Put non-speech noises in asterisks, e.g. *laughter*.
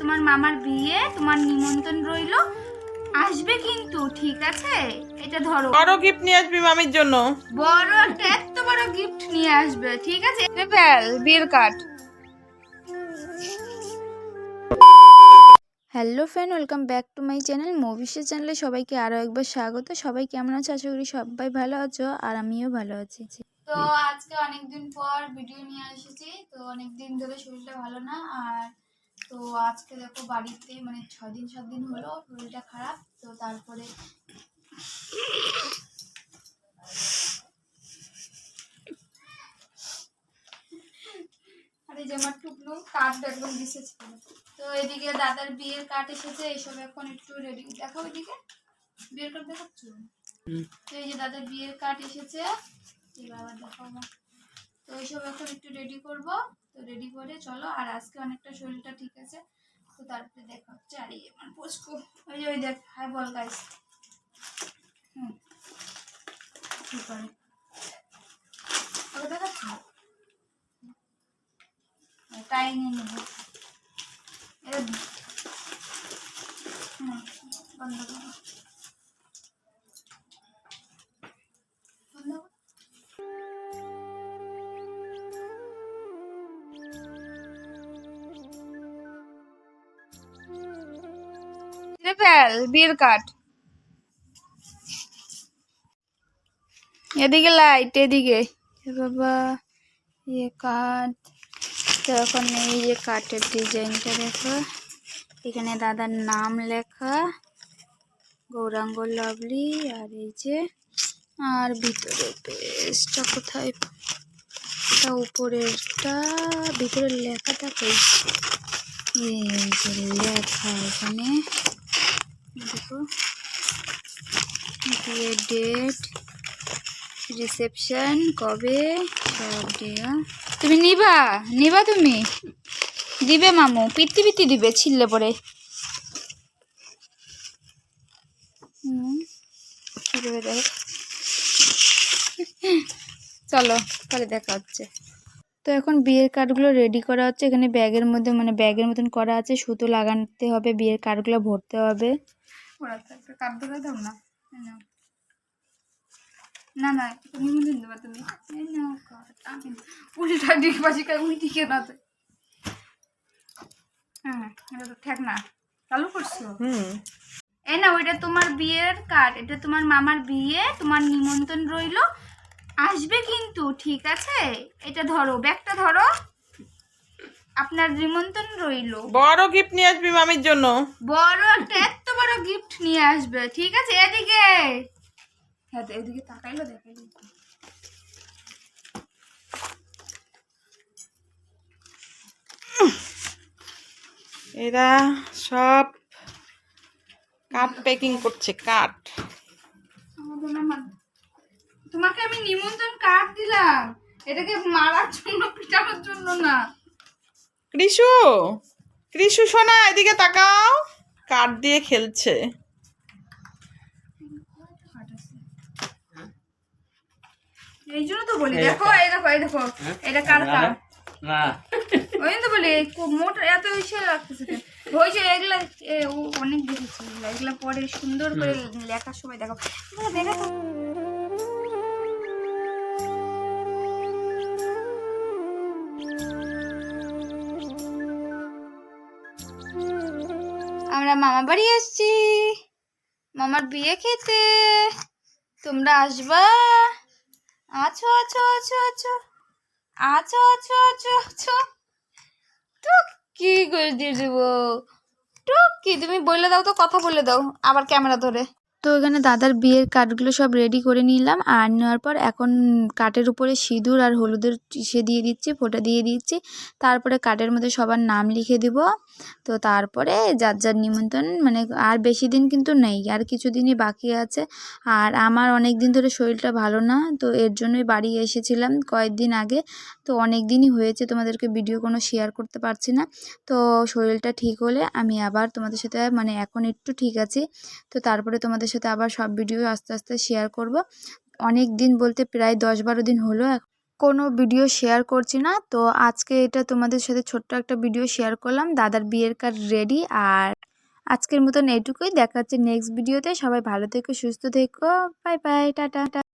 তোমার মামার বিয়ে তোমার নিমন্ত্রণ রইল। আসবে কিন্তু ঠিক আছে? এটা ধরো। বড় গিফট নিয়ে আসবি মামির জন্য। বড় একটা এত বড় গিফট নিয়ে আসবে ঠিক আছে? পেপ্যাল বিয়ের card hello friend welcome back to my channel মুভিসের চ্যানেলে সবাইকে আরও একবার স্বাগত। সবাই কেমন আছে? আশা করি সবাই ভালো আছো আর আমিও ভালো আছি। তো আজকে অনেকদিন পর ভিডিও নিয়ে এসেছি তো অনেকদিন ধরে শরীরটা ভালো না আর তো আজকে দেখো বাড়িতে মানে ছয় দিন সাত দিন হলো শরীরটা খারাপ তো তারপরে আরে যে আমার টুকলু কার্ড একদম তো এদিকে দাদার বিয়ের কার্ড এসেছে এইসব এখন একটু রেডি দেখো এদিকে। বিয়ের কার্ড দেখাচ্ছ? তো এই যে দাদার বিয়ের কার্ড এসেছে এবার আবার দেখাবো তো এইসব এখন একটু রেডি করব। তো রেডি করে চলো, আর আজকে অনেকটা শরীরটা ঠিক আছে। তো তারপরে দেখা হচ্ছে আর এই আমার পোস্কো ওই যে, ওই দেখ, হাই বল গাইস হুম। কি করে? ওকে দেখা টাই নিয়ে নেব। পেপ্যাল বিয়ের কাঠ এদিকে লাইট এদিকে। বাবা ইয়ে কাঠ তো এখন এই যে কাঠের ডিজাইনটা দেখো। এখানে দাদার নাম লেখা। গৌরাঙ্গ লাভলি আর এই যে, আর ভিতরে পেজটা কোথায়? উপরেরটা, ভিতরে লেখাটা কই এই যে লেখা এখানে। দেখো। বিয়ের ডেট রিসেপশন কবে? তুমি নিবা? নিবা তুমি? দিবে মামু পিত্তি পিত্তি দিবে ছিললে পরে। চলো, তাহলে দেখা হচ্ছে। তো এখন বিয়ের কার্ডগুলো রেডি করা হচ্ছে। এখানে ব্যাগের মধ্যে মানে ব্যাগের মতন করা আছে। সুতো লাগাতে হবে, বিয়ের কার্ডগুলো ভরতে হবে। ওরা একটা কাঠ ধরে দাও না। না না এটা নিমন্ত্রণ দেবা তুমি। এই নাও কাঠ আমি উল্টা দিক বাজি কাজ না তো। হ্যাঁ এটা তো ঠেক না। চালু করছ? হুম। এই না ওইটা তোমার বিয়ের কার্ড। এটা তোমার মামার বিয়ে তোমার নিমন্ত্রণ রইল। আসবে কিন্তু ঠিক আছে? এটা ধরো ব্যাগটা ধরো। আপনার নিমন্ত্রণ রইল। বড় গিফট নিয়ে আসবি মামির জন্য। বড় একটা বড় গিফট নিয়ে আসবে ঠিক আছে? এদিকে। হ্যাঁ এদিকে তাকাইলো দেখাইলো এরা সব কাঠ প্যাকিং করছে কাঠ। তোমাকে আমি নিমন্ত্রণ কার্ড দিলাম। এটাকে মারার জন্য পিটানোর জন্য না। কৃষু! কৃষু সোনা এদিকে তাকাও। কাঠ দিয়ে খেলছে। এই জন্য তো বলি দেখো এই দেখো এই দেখো এটা কার না *laughs* ওই তো বলি মোটা এত ইসে লাগতেছে কেন? ওই যে এগুলা এ, ও অনেক দেখেছি এগুলা পরে সুন্দর করে লেখার সময় দেখো। দেখো আমরা মামা বাড়ি এসছি। মামার বিয়ে খেতে। তোমরা আসবা? আছো আছো আছো আছো। আছো আছো আছো আছো। টুক কি করে দিয়ে দেবো? টুক কি, তুমি বলে দাও তো, কথা বলে দাও। আবার ক্যামেরা ধরে। তো এখানে দাদার বিয়ের কার্ডগুলো সব রেডি করে নিলাম আর নেওয়ার পর এখন কাঠের উপরে সিঁদুর আর হলুদের সে দিয়ে দিচ্ছি, ফোটা দিয়ে দিচ্ছি। তারপরে কাঠের মধ্যে সবার নাম লিখে দিব। তো তারপরে যার যার নিমন্ত্রণ মানে আর বেশি দিন কিন্তু নেই, আর কিছু দিনই বাকি আছে। আর আমার অনেক দিন ধরে শরীরটা ভালো না, তো এর জন্যই বাড়ি এসেছিলাম কয়েকদিন আগে। তো অনেক দিনই হয়েছে তোমাদেরকে ভিডিও কোনো শেয়ার করতে পারছি না। তো শরীরটা ঠিক হলে আমি আবার তোমাদের সাথে মানে এখন একটু ঠিক আছি। তো তারপরে তোমাদের সাথে আবার সব ভিডিও আস্তে আস্তে শেয়ার করব। অনেক দিন বলতে প্রায় দশ বারো দিন হলো কোনো ভিডিও শেয়ার করছি না। তো আজকে এটা তোমাদের সাথে ছোট্ট একটা ভিডিও শেয়ার করলাম। দাদার বিয়ের কার রেডি আর আজকের মতন এইটুকুই। দেখা হচ্ছে নেক্সট ভিডিওতে সবাই ভালো থেকো, সুস্থ থেকো। Bye bye tata.